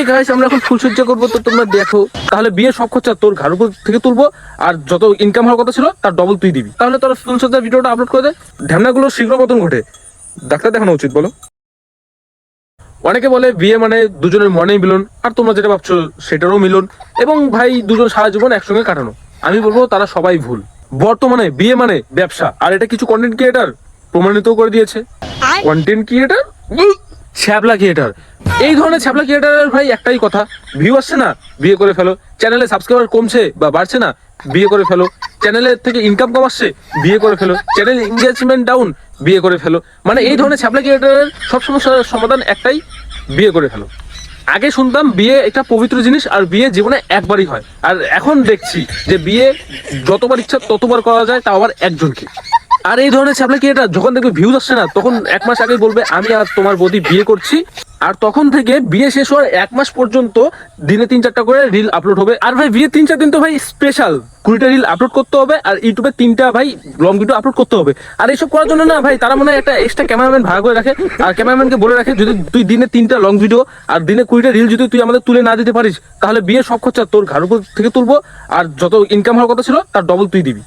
এই গাইস আমরা এখন ফুলসজ্জা করব তো তোমরা দেখো। তাহলে বিয়ের সব খরচা তোর ঘর উপর থেকে তুলবো আর যত ইনকাম হওয়ার কথা ছিল তার ডবল তুই দিবি। তাহলে তোর ফুলসজ্জার ভিডিওটা আপলোড করে দে। ঢ্যামনাগুলো শীঘ্র পতন ঘটে। ডাক্তার দেখানো উচিত বলো। অনেকে বলে বিয়ে মানে দুজনের মনেই মিলন আর তোমরা যেটা ভাবছ সেটারও মিলন এবং ভাই দুজন সারা জীবন একসঙ্গে কাটানো। আমি বলব তারা সবাই ভুল। বর্তমানে বিয়ে মানে ব্যবসা আর এটা কিছু কন্টেন্ট ক্রিয়েটার প্রমাণিত করে দিয়েছে। কন্টেন্ট ক্রিয়েটার ছ্যাবলা ক্রিয়েটার এই ধরনের ছ্যাবলা ক্রিয়েটারের ভাই একটাই কথা। ভিউ আসছে না, বিয়ে করে ফেলো। চ্যানেলে সাবস্ক্রাইবার কমছে বা বাড়ছে না, বিয়ে করে ফেলো। চ্যানেলের থেকে ইনকাম কম আসছে, বিয়ে করে ফেলো। চ্যানেল এঙ্গেজমেন্ট ডাউন বিয়ে করে ফেলো। মানে এই ধরনের ছ্যাবলা ক্রিয়েটারের সব সমস্যার সমাধান একটাই, বিয়ে করে ফেলো। আগে শুনতাম বিয়ে একটা পবিত্র জিনিস আর বিয়ে জীবনে একবারই হয়। আর এখন দেখছি যে বিয়ে যতবার ইচ্ছা ততবার করা যায়, তাও আবার একজনকে। আর এই ধরনের ছ্যাবলা এটা যখন দেখবে ভিউজ আসছে না, তখন এক মাস আগে বলবে, আমি আর তোমার বৌদি বিয়ে করছি। আর তখন থেকে বিয়ে শেষ হওয়ার এক মাস পর্যন্ত দিনে তিন চারটা করে রিল আপলোড হবে। আর ভাই বিয়ে তিন চার দিন তো ভাই স্পেশাল কুড়িটা রিল আপলোড করতে হবে আর ইউটিউবে তিনটা ভাই লং ভিডিও আপলোড করতে হবে। আর এইসব করার জন্য না ভাই, তারা মনে হয় একটা এক্সট্রা ক্যামেরাম্যান ভাড়া করে রাখে। আর ক্যামেরাম্যানকে বলে রাখে, যদি তুই দিনে তিনটা লং ভিডিও আর দিনে কুড়িটা রিল যদি তুই আমাদের তুলে না দিতে পারিস, তাহলে বিয়ের সব খরচা তোর ঘর উপর থেকে তুলবো। আর যত ইনকাম হওয়ার কথা ছিল, তার ডবল তুই দিবি।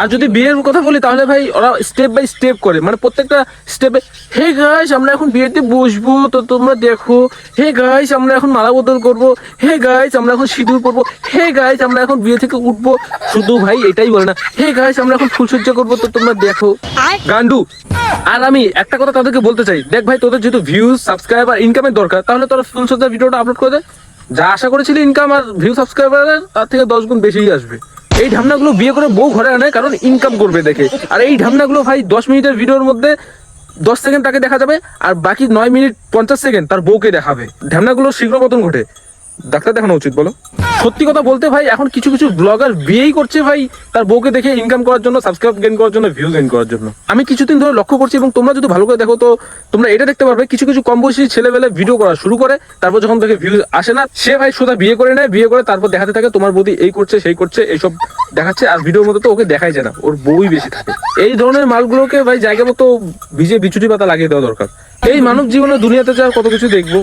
আর যদি বিয়ের কথা বলি তাহলে ভাই ওরা স্টেপ বাই স্টেপ করে। মানে প্রত্যেকটা স্টেপে হে গাইস আমরা এখন বিয়েতে বসবো তো তোমরা দেখো। হে গাইস আমরা এখন মালা বদল করব। হে গাইস আমরা এখন সিঁদুর পরবো। হে গাইস আমরা এখন বিয়ে থেকে উঠবো। শুধু ভাই এটাই বলে না। হে গাইস আমরা এখন ফুলসজ্জা করব তো তোমরা দেখো। গান্ডু আর আমি একটা কথা তাদেরকে বলতে চাই। দেখ ভাই তোদের যেহেতু ভিউজ সাবস্ক্রাইব আর ইনকামের দরকার তাহলে তোরা ফুলসজ্জার ভিডিওটা আপলোড করে দে। যা আশা করেছিলি ইনকাম আর ভিউ সাবস্ক্রাইবারের তার থেকে দশ গুণ বেশিই আসবে। এই ঢামনাগুলো বিয়ে করে বউ ঘরে আনে, কারণ ইনকাম করবে দেখে। আর এই ঢামনাগুলো ভাই দশ মিনিটের ভিডিওর মধ্যে দশ সেকেন্ড তাকে দেখা যাবে, আর বাকি নয় মিনিট পঞ্চাশ সেকেন্ড তার বউকে দেখাবে। ঢামনাগুলো শীঘ্র মতন ঘটে। ডাক্তার দেখানো উচিত, বলো। সত্যি কথা বলতে ভাই, এখন কিছু কিছু ব্লগার বিয়েই করছে ভাই, তার বউকে দেখে ইনকাম করার জন্য সাবস্ক্রাইব গেন করার জন্য ভিউ গেন করার জন্য। আমি কিছুদিন ধরে লক্ষ্য করছি এবং তোমরা যদি ভালো করে দেখো, তো তোমরা এটা দেখতে পারবে, কিছু কিছু কম বয়সী ছেলেবেলে ভিডিও করা শুরু করে, তারপর যখন দেখে ভিউ আসে না, সে ভাই সোজা বিয়ে করে নেয়, বিয়ে করে তারপর দেখাতে থাকে, তোমার বৌদি এই করছে, সেই করছে, এইসব দেখাচ্ছে, আর ভিডিওর মধ্যে তো ওকে দেখাই যায় না, ওর বউই বেশি থাকে। এই ধরনের মালগুলোকে ভাই জায়গা মতো ভিজে বিচুটি পাতা লাগিয়ে দেওয়া দরকার। এই মানব জীবনে দুনিয়াতে যা কত কিছু দেখব।